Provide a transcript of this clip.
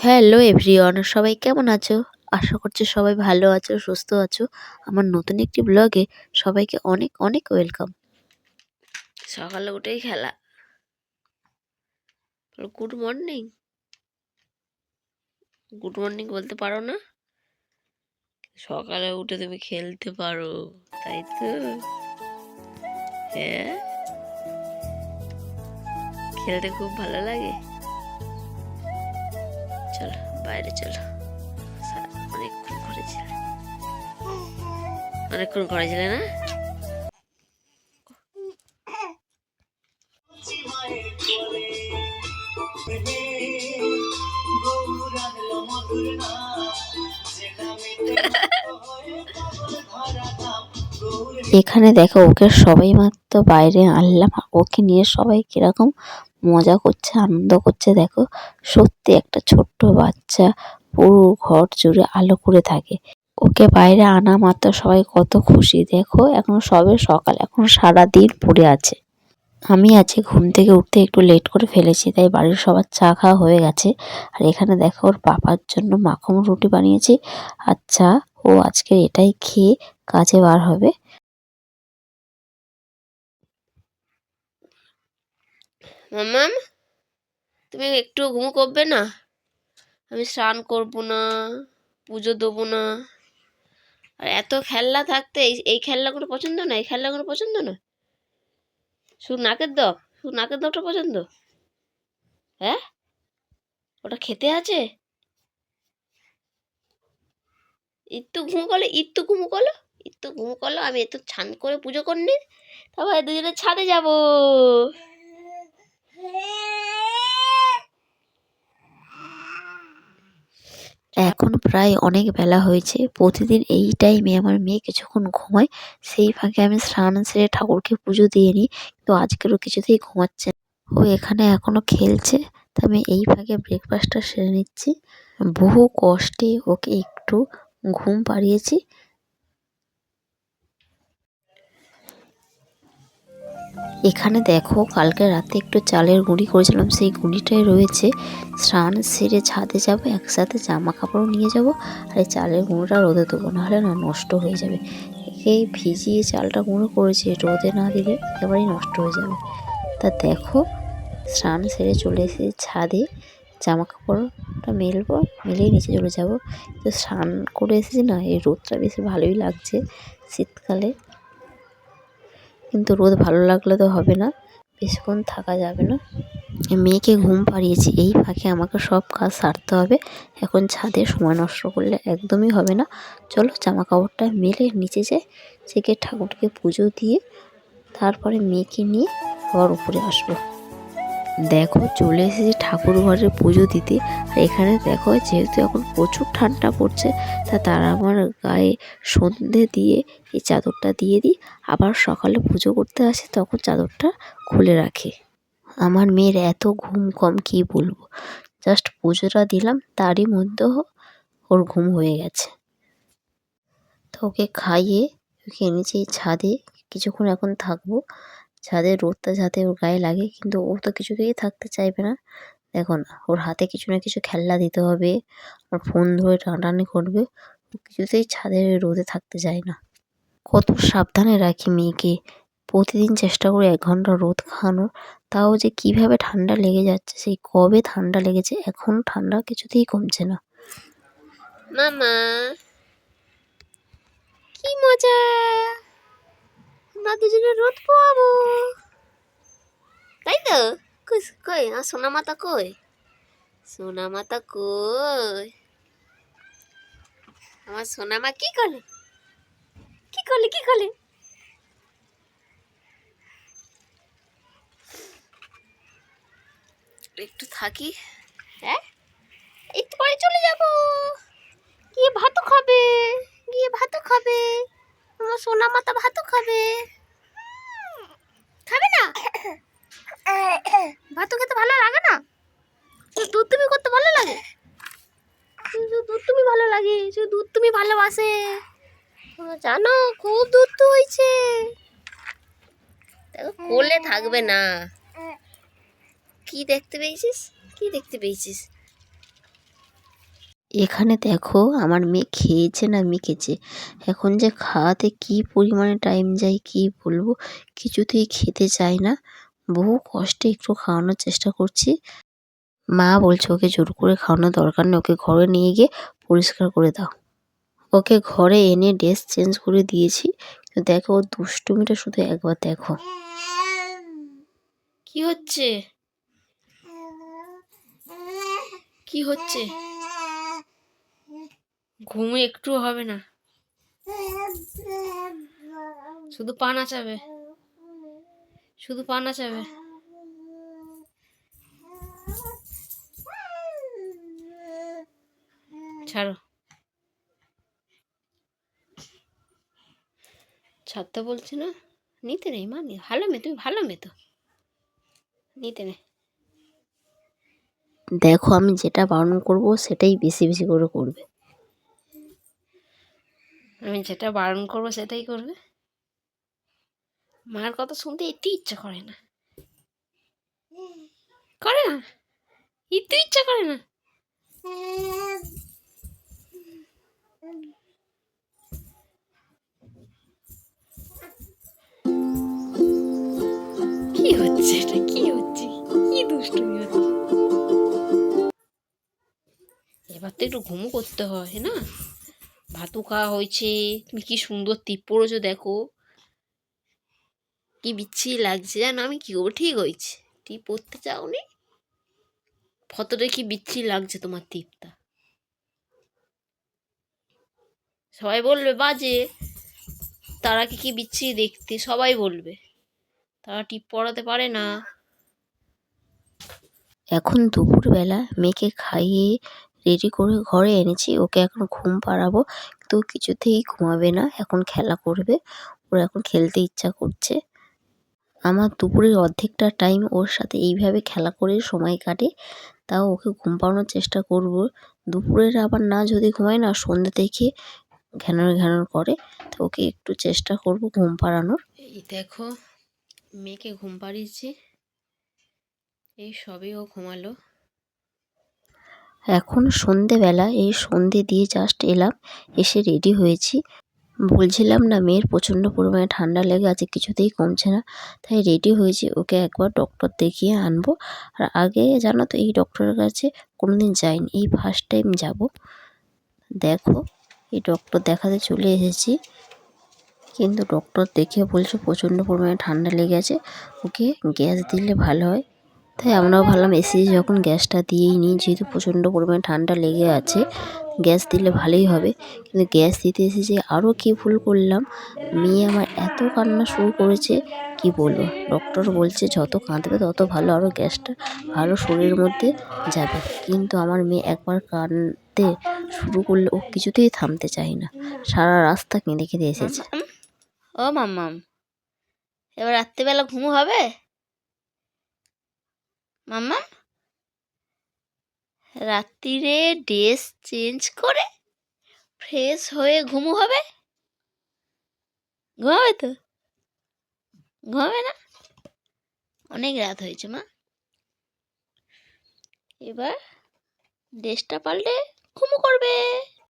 Hello everyone সবাই কেমন আছো? আশা করছি সবাই ভালো আছো, সুস্থ আছো। আমার নতুন একটি ব্লগে সবাইকে অনেক অনেক ওয়েলকাম সকালে উঠেই খেলা। গুড মর্নিং গুড মর্নিং বলতে পারো না? সকালে উঠে তুমি খেলতে পারো, তাই তো? হ্যাঁ? খেলতে খুব ভালো লাগে। চলো, বাইরে চলো। অনেকক্ষণ ঘরে ছিলে। অনেকক্ষণ ঘরে ছিলে না? এখানে দেখো, ওকে সবাই মাত্র বাইরে আনলাম। ওকে নিয়ে সবাই কীরকম মজা করছে, আনন্দ করছে, দেখো। সত্যি একটা ছোট্ট বাচ্চা পুরো ঘর জুড়ে আলো করে থাকে। ওকে বাইরে আনা মাত্র সবাই কত খুশি। দেখো, এখন সবে সকাল, এখন সারা দিন পড়ে আছে। আমি আজকে ঘুম থেকে উঠতে একটু লেট করে ফেলেছি, তাই বাড়ির সবার চা খাওয়া হয়ে গেছে। আর এখানে দেখো, ওর পাপার জন্য মাখন রুটি বানিয়েছি। আচ্ছা ও আজকে এটাই খেয়ে কাজে বার হবে। মামাম তুমি একটু ঘুম করবে না? আমি স্নান করব না, পুজো দেবো না। আর এত খেলনা থাকতে, এই এই খেলনাগুলো পছন্দ না? এই খেলনাগুলো পছন্দ না? শুধু নাকের দপ শুধু নাকের দপটা পছন্দ? হ্যাঁ? ওটা খেতে আছে? একটু ঘুম করল একটু ঘুম করল? একটু ঘুম করল, আমি একটু ছান করে পুজো করিনি। তারপরে দুজনে ছাদে যাব। এখন প্রায় অনেক বেলা হয়েছে। প্রতিদিন এই টাইমে আমার মেয়ে কিছুক্ষণ ঘুমায়, সেই ফাঁকে আমি স্নান সেরে ঠাকুরকে পুজো দিয়ে নিই। কিন্তু আজকেরও কিছুতেই ঘুমাচ্ছে। ও এখানে এখনও খেলছে, তা আমি এই ফাঁকে ব্রেকফাস্টটা সেরে নিচ্ছি। বহু কষ্টে ওকে একটু ঘুম পাড়িয়েছি। এখানে দেখো, কালকে রাতে একটু চালের গুঁড়ি করেছিলাম, সেই গুঁড়িটাই রয়েছে। স্নান সেরে ছাদে যাব, একসাথে জামা কাপড়ও নিয়ে যাব, আর এই চালের গুঁড়োটা রোদে দেবো, নাহলে না নষ্ট হয়ে যাবে। এই ভিজিয়ে চালটা গুঁড়ো করেছি, রোদে না দিলে একেবারেই নষ্ট হয়ে যাবে। তা দেখো, স্নান সেরে চলে এসে ছাদে জামা কাপড়টা মেলবো, মেলেই নিচে চলে যাব। তো স্নান করে এসেছি না, এই রোদটা বেশি ভালোই লাগছে শীতকালে। কিন্তু রোদ ভালো লাগলে তো হবে না। বেশিক্ষণ থাকা যাবে না। মেয়েকে ঘুম পাড়িয়েছি, এই ফাঁকে আমাকে সব কাজ সারতে হবে। এখন ছাদে সময় নষ্ট করলে একদমই হবে না। চলো জামা কাপড়টা মেলে নিচে যাই সেকে ঠাকুরকে পুজো দিয়ে তারপরে মেয়েকে নিয়ে আবার উপরে আসব। দেখো চলে এসেছি ঠাকুর ঘরে পুজো দিতে। আর এখানে দেখো যেহেতু এখন প্রচুর ঠান্ডা পড়ছে, তা তারা আমার গায়ে সন্ধে দিয়ে এই চাদরটা দিয়ে দিই। আবার সকালে পুজো করতে আসে, তখন চাদরটা খুলে রাখে। আমার মেয়ের এত ঘুম কম, কি বলব? জাস্ট পুজোটা দিলাম, তারই মধ্যে ওর ঘুম হয়ে গেছে। তো ওকে খাইয়ে ওকে এনেছি ছাদে, কিছুক্ষণ এখন থাকব। ছাদের রোদটা যাতে ওর গায়ে লাগে, কিন্তু ও তো কিছুতেই থাকতে চাইবে না। দেখো না, ওর হাতে কিছু না কিছু খেলনা দিতে হবে, আর ফোন ধরে টানাটানি করবে, ও কিছুতেই ছাদের রোদে থাকতে চায় না। কত সাবধানে রাখি মেয়েকে, প্রতিদিন চেষ্টা করি এক ঘণ্টা রোদ খাওয়ানোর, তাও যে কীভাবে ঠান্ডা লেগে যাচ্ছে, সেই কবে ঠান্ডা লেগেছে, এখন ঠান্ডা কিছুতেই কমছে না। মামা, কি মজা! আমরা দুজনে রোদ পোয়াবো। তাই তো? কই কই আমার সোনা মাতা কই সোনা মাতা কই আমার সোনা মা কি করে কি করলে কি করলে একটু থাকি। হ্যাঁ? একটু পরে চলে যাব। গিয়ে ভাতও খাবে। গিয়ে ভাতও খাবে। আমার সোনা মাতা ভাতও খাবে না ভাতও খেতে ভালো লাগে না? দুধ তুমি করতে ভালো লাগে? দুধ তুমি ভালো লাগে, শুধু দুধ তুমি ভালোবাসে। জানো, খুব দুধ তো হয়েছে দেখো, কোলে থাকবে না। কি দেখতে পেয়েছিস? কি দেখতে পেয়েছিস? এখানে দেখো, আমার মেয়ে খেয়েছে না মেখেছে এখন যে খাওয়াতে কি পরিমাণে টাইম যায়, কি বলব? কিছুতেই খেতে চায় না। বহু কষ্টে একটু খাওয়ানোর চেষ্টা করছি। মা বলছে, ওকে জোর করে খাওয়ানোর দরকার নেই, ওকে ঘরে নিয়ে গিয়ে পরিষ্কার করে দাও। ওকে ঘরে এনে ড্রেস চেঞ্জ করে দিয়েছি। দেখো, ওর দুষ্টুমিটা শুধু একবার দেখো। কি হচ্ছে? কি হচ্ছে? ঘুমে একটু হবে না। শুধু পা নাচাবে। শুধু পা নাচাবে ছাড়ো। ছাড়তে বলছি না? নিতে নেই মা ভালো মেয়ে তুমি ভালো মেয়ে তো। নিতে নেই দেখো আমি যেটা বারণ করব সেটাই বেশি বেশি করে করবে। আমি যেটা বারণ করব সেটাই করবে। মার কথা শুনতে একটু ইচ্ছা করে না। করে না? একটু ইচ্ছা করে না? কি হচ্ছে এটা? কি হচ্ছে? কি দুষ্টুমি এবার তো একটু ঘুমও করতে হয়, না? ভাতও খাওয়া হয়েছে। তুমি কি সুন্দর টিপ পড়েছো, দেখো। কি বিচ্ছিরি লাগছে জানো? আমি কি করব? ঠিক হয়েছে। টিপ পড়তে চাওনি? ফটোটা কি বিচ্ছিরি লাগছে তোমার টিপটা? সবাই বলবে, বাজে। তারা কি কি বিচ্ছিরি দেখতে? সবাই বলবে। তারা টিপ পড়াতে পারে না। এখন দুপুরবেলা, মেয়েকে খাইয়ে রেডি করে ঘরে এনেছি। ওকে এখন ঘুম পাড়াবো। তো কিছুতেই ঘুমাবে না। এখন খেলা করবে। ওর এখন খেলতে ইচ্ছা করছে। আমার দুপুরের অর্ধেকটা টাইম ওর সাথে এইভাবে খেলা করে সময় কাটে তাও ওকে ঘুম পাড়ানোর চেষ্টা করব। দুপুরের আবার না যদি ঘুমায় না সন্ধ্যে থেকে ঘ্যানর ঘ্যানর করে তো ওকে একটু চেষ্টা করব ঘুম পাড়ানোর। এই দেখো মেয়েকে ঘুম পাড়িয়েছি এই সবই ও ঘুমালো। এখন সন্ধেবেলা এই সন্ধে দিয়ে জাস্ট এলাম এসে রেডি হয়েছি। বলছিলাম না, মেয়ের প্রচণ্ড পরিমাণে ঠান্ডা লেগে আছে, কিছুতেই কমছে না। তাই রেডি হয়েছি, ওকে একবার ডক্টর দেখিয়ে আনব। আর আগে জানো তো, এই ডক্টরের কাছে কোনোদিন যাইনি, এই ফার্স্ট টাইম যাব। দেখো, এই ডক্টর দেখাতে চলে এসেছি। কিন্তু ডক্টর দেখে বলছে প্রচণ্ড পরিমাণে ঠান্ডা লেগে আছে, ওকে গ্যাস দিলে ভালো হয়। তাই আমরাও ভাবলাম এসেছি যখন গ্যাসটা দিয়েই নিই, যেহেতু প্রচণ্ড পরিমাণে ঠান্ডা লেগে আছে, গ্যাস দিলে ভালোই হবে। কিন্তু গ্যাস দিতে এসেছি আরও কী ভুল করলাম, মেয়ে আমার এত কান্না শুরু করেছে, কি বলব? ডক্টর বলছে, যত কাঁদবে তত ভালো আরও গ্যাসটা ভালো শরীরের মধ্যে যাবে। কিন্তু আমার মেয়ে একবার কাঁদতে শুরু করলে ও কিছুতেই থামতে চায় না। সারা রাস্তা কেঁদে কেঁদে এসেছে। ও মাম্মাম। এবার রাত্রিবেলা ঘুম হবে? মাম্মা রাত্রিরে ড্রেস চেঞ্জ করে ফ্রেশ হয়ে ঘুমু হবে? ঘুমাবে তো? ঘুমাবে না? অনেক রাত হয়েছে মা। এবার ড্রেসটা পাল্টে ঘুমু করবে।